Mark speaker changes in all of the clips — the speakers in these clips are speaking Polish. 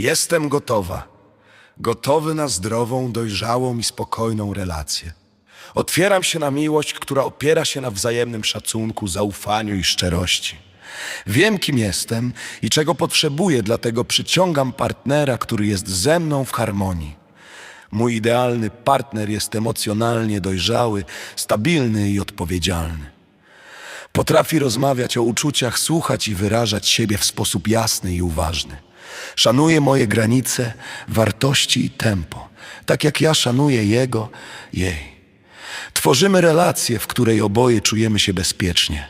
Speaker 1: Jestem gotowa. Gotowy na zdrową, dojrzałą i spokojną relację. Otwieram się na miłość, która opiera się na wzajemnym szacunku, zaufaniu i szczerości. Wiem, kim jestem i czego potrzebuję, dlatego przyciągam partnera, który jest ze mną w harmonii. Mój idealny partner jest emocjonalnie dojrzały, stabilny i odpowiedzialny. Potrafi rozmawiać o uczuciach, słuchać i wyrażać siebie w sposób jasny i uważny. Szanuje moje granice, wartości i tempo, tak jak ja szanuję jego, jej. Tworzymy relację, w której oboje czujemy się bezpiecznie.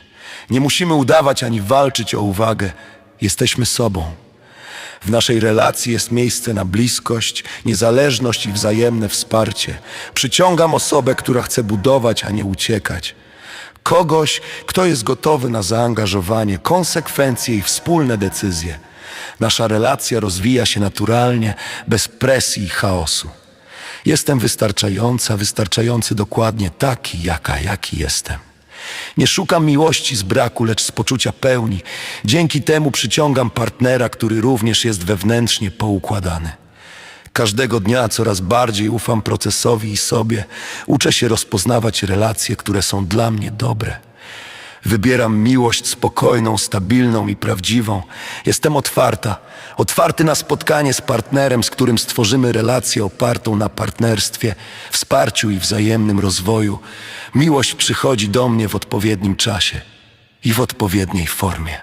Speaker 1: Nie musimy udawać ani walczyć o uwagę, jesteśmy sobą. W naszej relacji jest miejsce na bliskość, niezależność i wzajemne wsparcie. Przyciągam osobę, która chce budować, a nie uciekać. Kogoś, kto jest gotowy na zaangażowanie, konsekwencje i wspólne decyzje. Nasza relacja rozwija się naturalnie, bez presji i chaosu. Jestem wystarczająca, wystarczający dokładnie taki, jaka, jaki jestem. Nie szukam miłości z braku, lecz z poczucia pełni. Dzięki temu przyciągam partnera, który również jest wewnętrznie poukładany. Każdego dnia coraz bardziej ufam procesowi i sobie. Uczę się rozpoznawać relacje, które są dla mnie dobre. Wybieram miłość spokojną, stabilną i prawdziwą. Jestem otwarta, otwarty na spotkanie z partnerem, z którym stworzymy relację opartą na partnerstwie, wsparciu i wzajemnym rozwoju. Miłość przychodzi do mnie w odpowiednim czasie i w odpowiedniej formie.